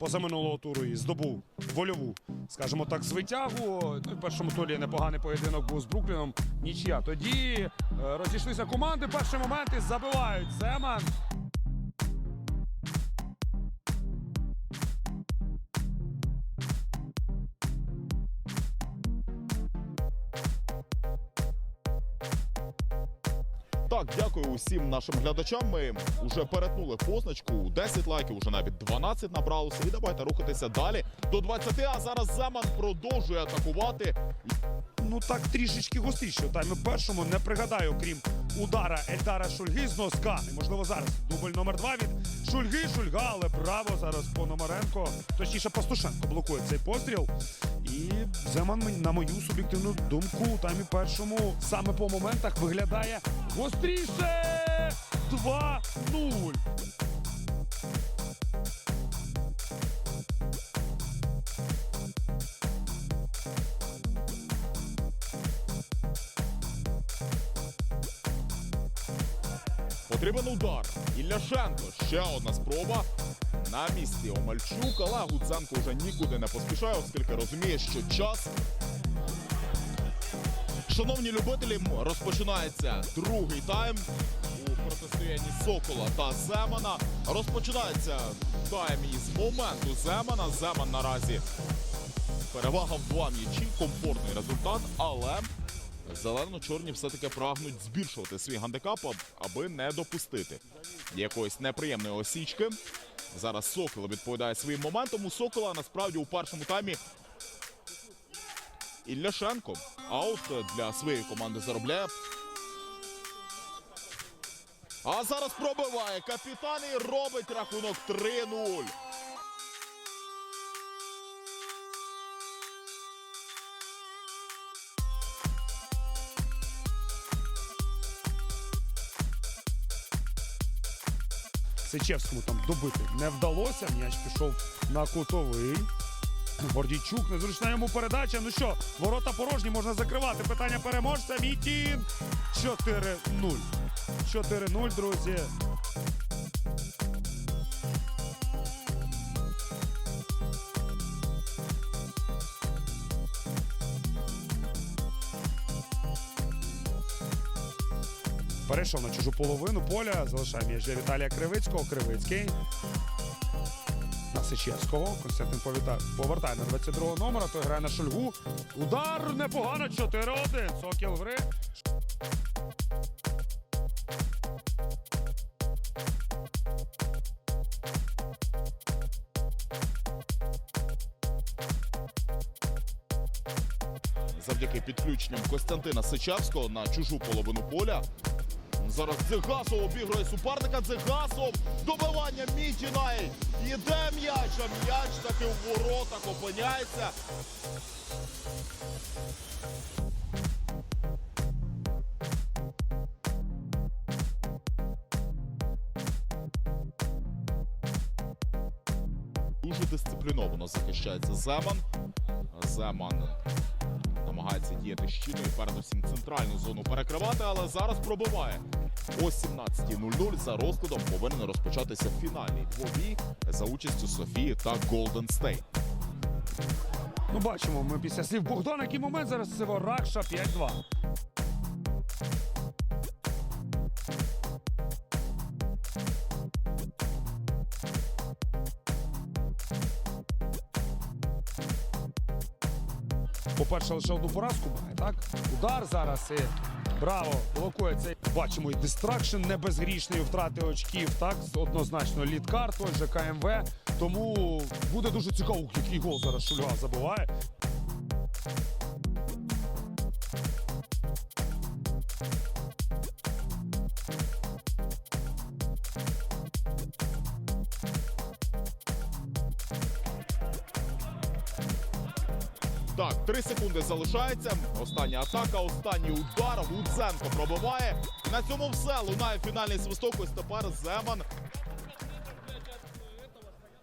Позаминулого туру і здобув вольову, скажімо так, звитягу. Ну, в першому турі непоганий поєдинок був з Брукліном. Нічия. Тоді е, розійшлися команди. Перші моменти забивають Земан. Так, дякую усім нашим глядачам. Ми вже перетнули позначку 10 лайків, уже навіть 12 набралося. І давайте рухатися далі до 20. А зараз Земан продовжує атакувати. Ну так трішечки гостріше. У таймі першому не пригадаю, крім удара Ельдара Шульги з носка. Можливо, зараз дубль номер два від Шульги. Шульга, але право зараз Пономаренко, точніше Пастушенко блокує цей постріл. І Земан, на мою суб'єктивну думку, у таймі першому саме по моментах виглядає гостріше. 2-0. Потрібен удар. Ілляшенко. Ще одна спроба. На місці Омальчук, але Гудзенко вже нікуди не поспішає, оскільки розуміє, що час. Шановні любителі, розпочинається другий тайм у протистоянні Сокола та Земана. Розпочинається тайм із моменту Земана. Земан наразі перевага в два м'ячі, комфортний результат, але зелено-чорні все-таки прагнуть збільшувати свій гандикап, аби не допустити якоїсь неприємної осічки. Зараз Сокол відповідає своїм моментом. У Сокола насправді у першому таймі Ілляшенко аут для своєї команди заробляє. А зараз пробиває капітан і робить рахунок 3-0. Сичевському там добити не вдалося. М'яч пішов на кутовий. Гордійчук, незручна йому передача. Ну що, ворота порожні, можна закривати. Питання переможця. Мітін. 4-0. 4-0, друзі. Перейшов на чужу половину поля. Залишає м'яч Віталія Кривицького. Кривицький. На Сичевського. Константин повертає на 22-го номера. Той грає на шульгу. Удар непогано. 4-1. Сокіл гри. завдяки підключенням Костянтина Сичавського на чужу половину поля. Зараз Дзигасов обігрує суперника. Дзигасов добивання Мітіна. Іде м'яч, а м'яч таки в воротах опиняється. Дуже дисципліновано захищається Земан. Земан намагається діяти щільно і передусім центральну зону перекривати, але зараз пробиває. О 17.00 за розкладом повинен розпочатися фінальний двобій за участю Софії та Голден Стейт. Ну, бачимо, ми після слів Богдана. Який момент зараз це Ракша 5-2. По-перше, лише одну поразку має, так? Удар зараз і браво, блокує цей. Бачимо і дистракшн не безгрішний, втрати очків, так? Однозначно лідкар, той же КМВ. Тому буде дуже цікаво, який гол зараз Шульга забиває. Так, три секунди залишається. Остання атака, останній удар. Луценко пробиває. На цьому все. Лунає фінальний свисток. Ось тепер Земан